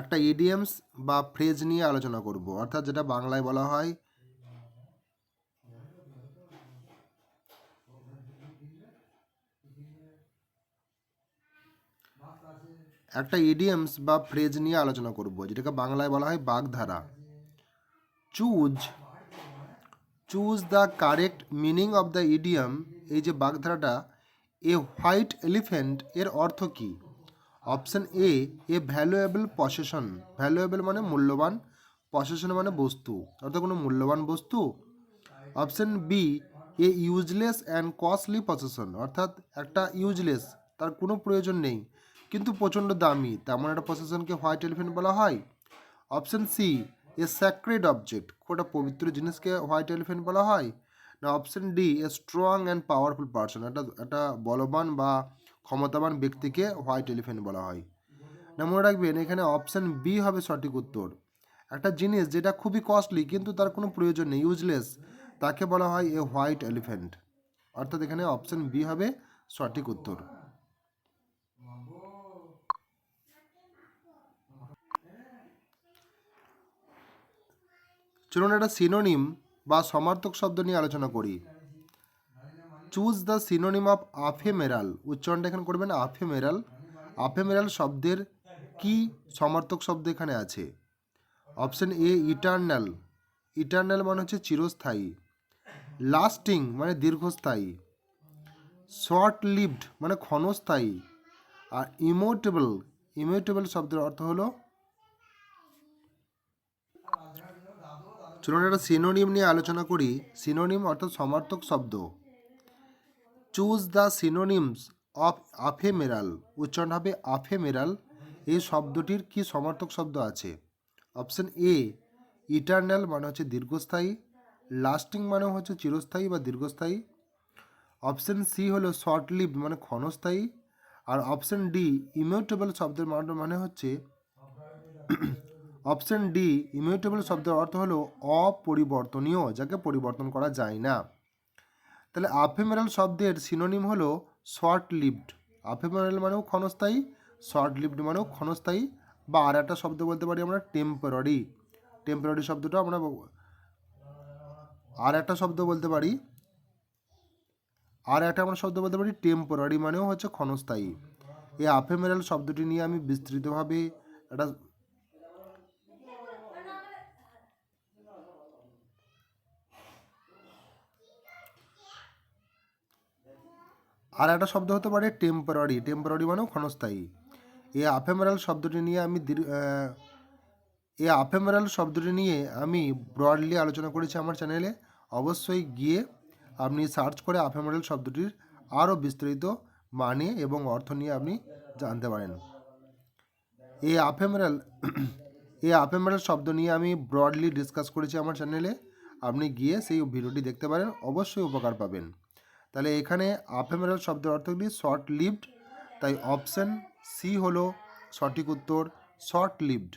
একটা ইডিয়ামস বা ফ্রেজ নিয়ে আলোচনা করব। অর্থাৎ যেটা বাংলায় বলা হয়, একটা ইডিয়ামস বা ফ্রেজ নিয়ে আলোচনা করব, যেটাকে বাংলায় বলা হয় বাগধারা। Choose choose the correct meaning of the idiom এই যে বাগধারাটা এ হোয়াইট এলিফ্যান্ট এর অর্থ কী? Option A a valuable possession valuable মানে মূল্যবান পসেশন মানে বস্তু। অর্থাৎ কোনো মূল্যবান বস্তু। Option B a useless and costly possession অর্থাৎ একটা ইউজলেস তার কোনো প্রয়োজন নেই। কিন্তু প্রচণ্ড দামি, তেমন একটা পসেশনকে হোয়াইট এলিফেন্ট বলা হয়। Option C a sacred object কোটা পবিত্র জিনিসকে হোয়াইট এলিফেন্ট বলা হয়। না, option D a strong and powerful person একটা একটা বলবান বা ক্ষমতাবান ব্যক্তিকে হোয়াইট এলিফেন্ট বলা হয়। না, মনে রাখবেন, এখানে অপশান বি হবে সঠিক উত্তর। একটা জিনিস যেটা খুবই কস্টলি কিন্তু তার কোনো প্রয়োজন নেই ইউজলেস তাকে বলা হয় এ হোয়াইট এলিফ্যান্ট অর্থাৎ এখানে অপশান বি হবে সঠিক উত্তর। চলুন একটা সিনোনিম বা সমার্থক শব্দ নিয়ে আলোচনা করি। Choose the synonym of ephemeral উচ্চারণটা এখানে করবেন আফেমেরাল আফেমেরাল শব্দের কি সমার্থক শব্দ এখানে আছে? অপশন এ ইটার্নাল ইটার্নাল মানে হচ্ছে চিরস্থায়ী। লাস্টিং মানে দীর্ঘস্থায়ী। শর্ট লিভড মানে ক্ষণস্থায়ী। আর ইমোটেবল ইমোটেবল শব্দের অর্থ হলো চলুন একটা সিনোনিম নিয়ে আলোচনা করি। সিনোনিম অর্থাৎ সমার্থক শব্দ। Choose the synonyms of ephemeral. উচ্চারণ হবে আফেমেরাল। এই শব্দটির কি সমর্থক শব্দ আছে? অপশন এ, ইটার্নাল মানে হচ্ছে দীর্ঘস্থায়ী। লাস্টিং মানে হচ্ছে চিরস্থায়ী বা দীর্ঘস্থায়ী। অপশন সি হলো শর্ট লিভ মানে ক্ষণস্থায়ী। আর অপশন ডি, ইমিউটেবল শব্দের মানে মানে হচ্ছে অপশন ডি, ইমিউটেবল শব্দের অর্থ হলো অপরিবর্তনীয়, যাকে পরিবর্তন করা যায় না। তাহলে আফেমেরাল শব্দের সিনোনিম হলো শর্ট লিভড আফেমেরাল মানেও ক্ষণস্থায়ী শর্ট লিভড মানেও ক্ষণস্থায়ী বা আর একটা শব্দ বলতে পারি আমরা টেম্পোরারি টেম্পোরারি শব্দটা আমরা আর একটা শব্দ বলতে পারি, আর একটা আমরা শব্দ বলতে পারি টেম্পোরারি মানেও হচ্ছে ক্ষণস্থায়ী। এই আফেমেরাল শব্দটি নিয়ে আমি বিস্তৃতভাবে একটা আর একটা শব্দ হতে পারে টেম্পোরারি টেম্পোরারি মানেও ক্ষণস্থায়ী। এই আফেমেরাল শব্দটি নিয়ে আমি এই আফেমেরাল শব্দটি নিয়ে আমি ব্রডলি আলোচনা করেছি আমার চ্যানেলে অবশ্যই গিয়ে আপনি সার্চ করে আফেমেরাল শব্দটির আরও বিস্তারিত মানে এবং অর্থ নিয়ে আপনি জানতে পারেন। এই আফেমেরাল এই আফেমেরাল শব্দ নিয়ে আমি ব্রডলি ডিসকাস করেছি আমার চ্যানেলে আপনি গিয়ে সেই ভিডিওটি দেখতে পারেন, অবশ্যই উপকার পাবেন। তাহলে এখানে আফেমেরাল শব্দের অর্থ অর্থগুলি শর্ট লিভড তাই অপশন সি হলো সঠিক উত্তর শর্ট লিভড